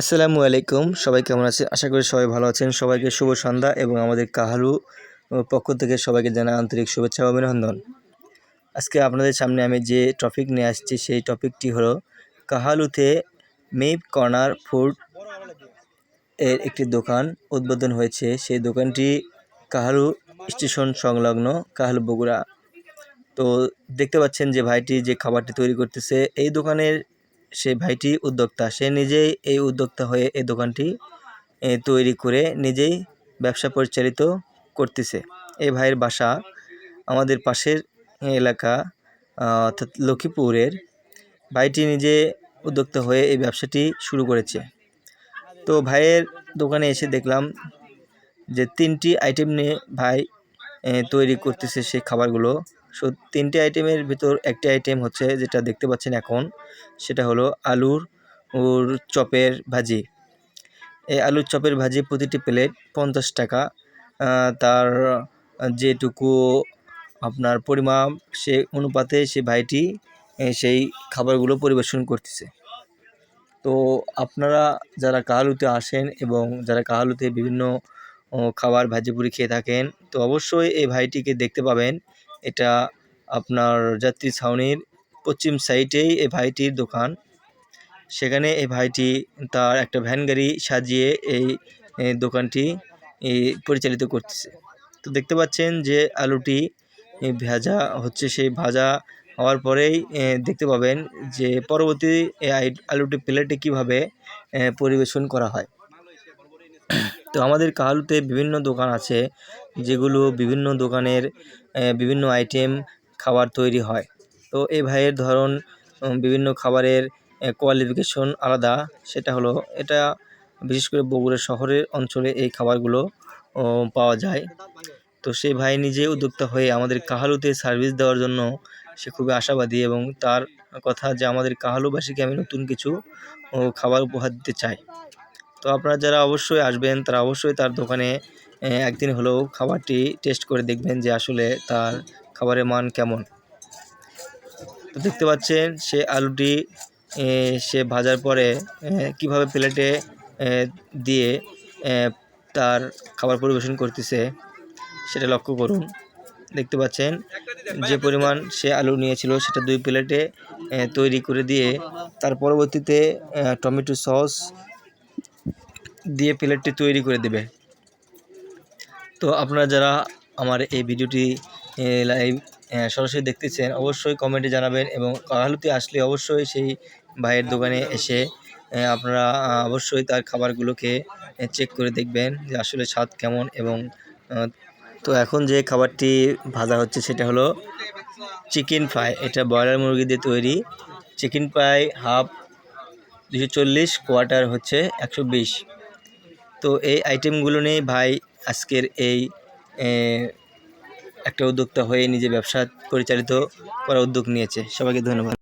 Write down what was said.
আসসালামু আলাইকুম। সবাই কেমন আছে? আশা করি সবাই ভালো আছেন। সবাইকে শুভ সন্ধ্যা এবং আমাদের কাহালু পক্ষ থেকে সবাইকে জানা আন্তরিক শুভেচ্ছা অভিনন্দন। আজকে আপনাদের সামনে আমি যে টপিক নিয়ে আসছি, সেই টপিকটি হলো কাহালুতে মেপ কর্নার ফুড এর একটি দোকান উদ্বোধন হয়েছে। সেই দোকানটি কাহালু স্টেশন সংলগ্ন কাহালু বগুড়া। তো দেখতে পাচ্ছেন যে ভাইটি যে খাবারটি তৈরি করতেছে, এই দোকানের সে ভাইটি উদ্যোক্তা, সে নিজেই এই উদ্যোক্তা হয়ে এই দোকানটি তৈরি করে নিজেই ব্যবসা পরিচালিত করতেছে। এই ভাইয়ের বাসা আমাদের পাশের এলাকা অর্থাৎ লক্ষ্মীপুরের। ভাইটি নিজে উদ্যোক্তা হয়ে এই ব্যবসাটি শুরু করেছে। তো ভাইয়ের দোকানে এসে দেখলাম যে তিনটি আইটেম নিয়ে ভাই তৈরি করতেছে সেই খাবারগুলো। সো তিনটি আইটেমের ভিতর একটি আইটেম হচ্ছে যেটা দেখতে পাচ্ছেন এখন, সেটা হলো আলুর ওর চপের ভাজি। এই আলুর চপের ভাজি প্রতিটি প্লেট পঞ্চাশ টাকা। তার যেটুকু আপনার পরিমাপ, সে অনুপাতে সে ভাইটি সেই খাবারগুলো পরিবেশন করতেছে। তো আপনারা যারা কাহালুতে আসেন এবং যারা কাহালুতে বিভিন্ন খাবার ভাজিপুরি খেয়ে থাকেন, তো অবশ্যই এই ভাইটিকে দেখতে পাবেন এটা আপনার যাত্রী ছাউনির পশ্চিম সাইডেই এই ভাইটির দোকান। সেখানে এই ভাইটি তার একটা ভ্যান গাড়ি সাজিয়ে এই দোকানটি পরিচালিত করতেছে। তো দেখতে পাচ্ছেন যে আলুটি ভাজা হচ্ছে সেই ভাজা হওয়ার পরেই দেখতে পাবেন যে পরবর্তী আলুটি প্লেটে কীভাবে পরিবেশন করা হয়। তো আমাদের কাহালুতে বিভিন্ন দোকান আছে, যেগুলো বিভিন্ন দোকানের বিভিন্ন আইটেম খাবার তৈরি হয়। তো এই ভাইয়ের ধরন বিভিন্ন খাবারের কোয়ালিফিকেশন আলাদা। সেটা হলো, এটা বিশেষ করে বগুড়া শহরের অঞ্চলে এই খাবারগুলো পাওয়া যায়। তো সেই ভাই নিজে উদ্যোক্তা হয়ে আমাদের কাহালুতে সার্ভিস দেওয়ার জন্য সে খুবই আশাবাদী এবং তার কথা যে আমাদের কাহালুবাসীকে আমি নতুন কিছু খাবার উপহার দিতে চাই। তো আপনারা যারা অবশ্যই আসবেন, তারা অবশ্যই তার দোকানে একদিন হলেও খাবারটি টেস্ট করে দেখবেন যে আসলে তার খাবারের মান কেমন। তো দেখতে পাচ্ছেন, সে আলুটি সে ভাজার পরে কীভাবে প্লেটে দিয়ে তার খাবার পরিবেশন করতেছে, সেটা লক্ষ্য করুন। দেখতে পাচ্ছেন, যে পরিমাণ সে আলু নিয়েছিল, সেটা দুই প্লেটে তৈরি করে দিয়ে, তার পরবর্তীতে টমেটো সস দিয়ে প্লেটটি তৈরি করে দেবে। তো আপনারা যারা আমার এই ভিডিওটি লাইভ সরাসরি দেখতেছেন, অবশ্যই কমেন্টে জানাবেন এবং কাহালুতে আসলে অবশ্যই সেই ভাইয়ের দোকানে এসে আপনারা অবশ্যই তার খাবারগুলোকে চেক করে দেখবেন যে আসলে স্বাদ কেমন এবং তো এখন যে খাবারটি ভাজা হচ্ছে সেটা হলো চিকেন ফ্রাই। এটা ব্রয়লার মুরগি দিয়ে তৈরি। চিকেন ফ্রাই হাফ দুশো চল্লিশ কোয়ার্টার হচ্ছে একশো বিশ। তো এই আইটেমগুলো নিয়ে ভাই আজকের এই একটা উদ্যোক্তা হয়ে নিজে ব্যবসা পরিচালিত করা উদ্যোগ নিয়েছে। সবাইকে ধন্যবাদ।